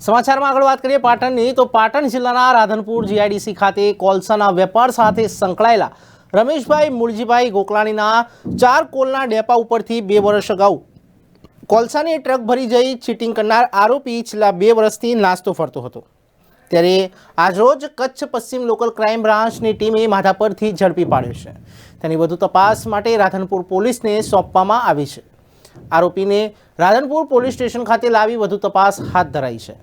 સમાચારમાં આગળ વાત કરીએ પાટણની, તો પાટણ જિલ્લાના રાધનપુર જીઆઈડીસી ખાતે કોલસાના વેપાર સાથે સંકળાયેલા રમેશભાઈ મુળજીભાઈ ગોકલાણીના ચાર કોલના ડેપા ઉપરથી બે વર્ષ અગાઉ કોલસાની ટ્રક ભરી જઈ ચીટિંગ કરનાર આરોપી છેલ્લા બે વર્ષથી નાસ્તો ફરતો હતો. ત્યારે આજરોજ કચ્છ પશ્ચિમ લોકલ ક્રાઇમ બ્રાન્ચની ટીમે માધાપરથી ઝડપી પાડ્યો છે. તેની વધુ તપાસ માટે રાધનપુર પોલીસને સોંપવામાં આવી છે. આરોપીને રાધનપુર પોલીસ સ્ટેશન ખાતે લાવી વધુ તપાસ હાથ ધરાઈ છે.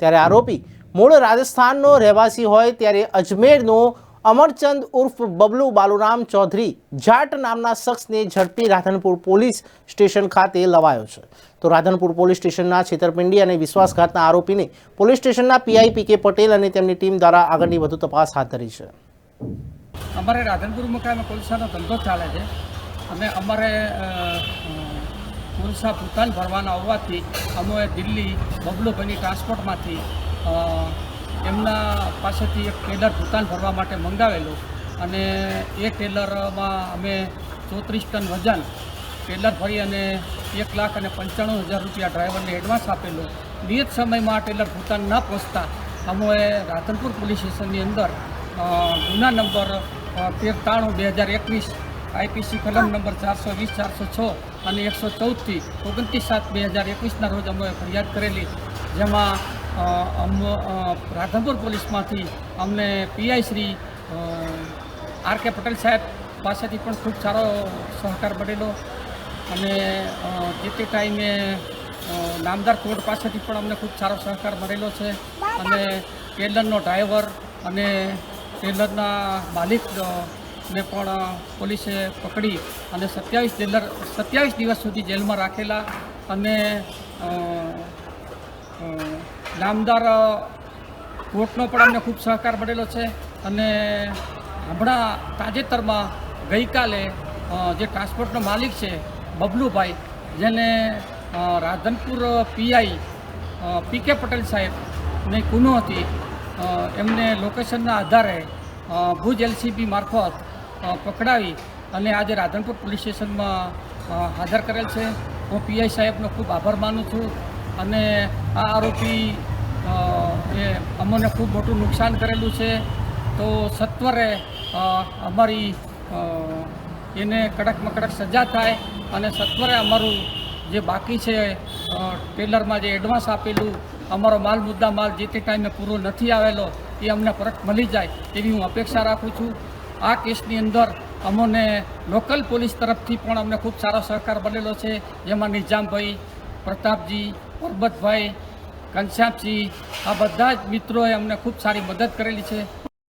ત્યારે આરોપી મૂળ રાજસ્થાનનો રહેવાસી હોય ત્યારે અજમેરનો અમરચંદ ઉર્ફ બબલુ બાલુરામ ચૌધરી જાટ નામના શખ્સને ઝડપી રાધનપુર પોલીસ સ્ટેશન ખાતે લવાયો છે. તો રાધનપુર પોલીસ સ્ટેશનના છેતરપિંડી અને વિશ્વાસઘાતના આરોપીને પોલીસ સ્ટેશનના પીઆઈ પી કે પટેલ અને તેમની ટીમ દ્વારા આગળની વધુ તપાસ હાથ ધરી છે. અમારે રાધનપુર મકાનમાં પોલીસનો ધંધો ચાલે છે. અને અમારે કોલસા ભૂતાન ભરવાના હોવાથી અમે દિલ્હી બબલુભાઈની ટ્રાન્સપોર્ટમાંથી એમના પાસેથી એક ટેલર ભૂતાન ભરવા માટે મંગાવેલું. અને એ ટેલરમાં અમે ચોત્રીસ ટન વજન ટેલર ભરી અને એક લાખ અને પંચાણું હજાર રૂપિયા ડ્રાઈવરને એડવાન્સ આપેલું. નિયત સમયમાં ટેલર ભૂતાન ના પહોંચતા, અમે રાધનપુર પોલીસ સ્ટેશનની અંદર ગુના નંબર તેર ત્રાણું બે હજાર એકવીસ આઈપીસી કલમ નંબર ચારસો વીસ, ચારસો છ અને એકસો ચૌદથી ઓગણત્રીસ સાત બે હજાર એકવીસના રોજ અમે ફરિયાદ કરેલી, જેમાં રાધનપુર પોલીસમાંથી અમને PI Shri R K Patel સાહેબ પાસેથી પણ ખૂબ સારો સહકાર મળેલો અને જે તે ટાઈમે નામદાર કોર્ટ પાસેથી પણ અમને ખૂબ સારો સહકાર મળેલો છે અને ટેલરનો ડ્રાઈવર અને ટેલરના માલિક ને પણ પોલીસે પકડી અને સત્યાવીસ જેલર, સત્યાવીસ દિવસ સુધી જેલમાં રાખેલા અને નામદાર કોર્ટનો પણ અમને ખૂબ સહકાર મળેલો છે અને હમણાં તાજેતરમાં ગઈકાલે જે ટ્રાન્સપોર્ટનો માલિક છે, બબલુભાઈ, જેને રાધનપુર પીઆઈ પી કે પટેલ સાહેબની ગુનો હતી એમને લોકેશનના આધારે ભુજ એલસીબી મારફત પકડાવી અને આજે રાધનપુર પોલીસ સ્ટેશનમાં હાજર કરેલ છે. હું પીઆઈ સાહેબનો ખૂબ આભાર માનું છું અને આ આરોપી એ અમને ખૂબ મોટું નુકસાન કરેલું છે. તો સત્વરે અમારી એને કડકમાં કડક સજા થાય અને સત્વરે અમારું જે બાકી છે ટેલરમાં જે એડવાન્સ આપેલું, અમારો માલ મુદ્દા માલ જે તે ટાઈમે પૂરો નથી આવેલો, એ અમને પરત મળી જાય એવી હું અપેક્ષા રાખું છું. આ કેસની અંદર અમોને લોકલ પોલીસ તરફથી પણ અમને ખૂબ સારો સહકાર મળેલો છે. જેમાં નિજામભાઈ પ્રતાપજી, પરબતભાઈ ઘનશ્યામસિંહ આ બધા જ મિત્રોએ અમને ખૂબ સારી મદદ કરેલી છે.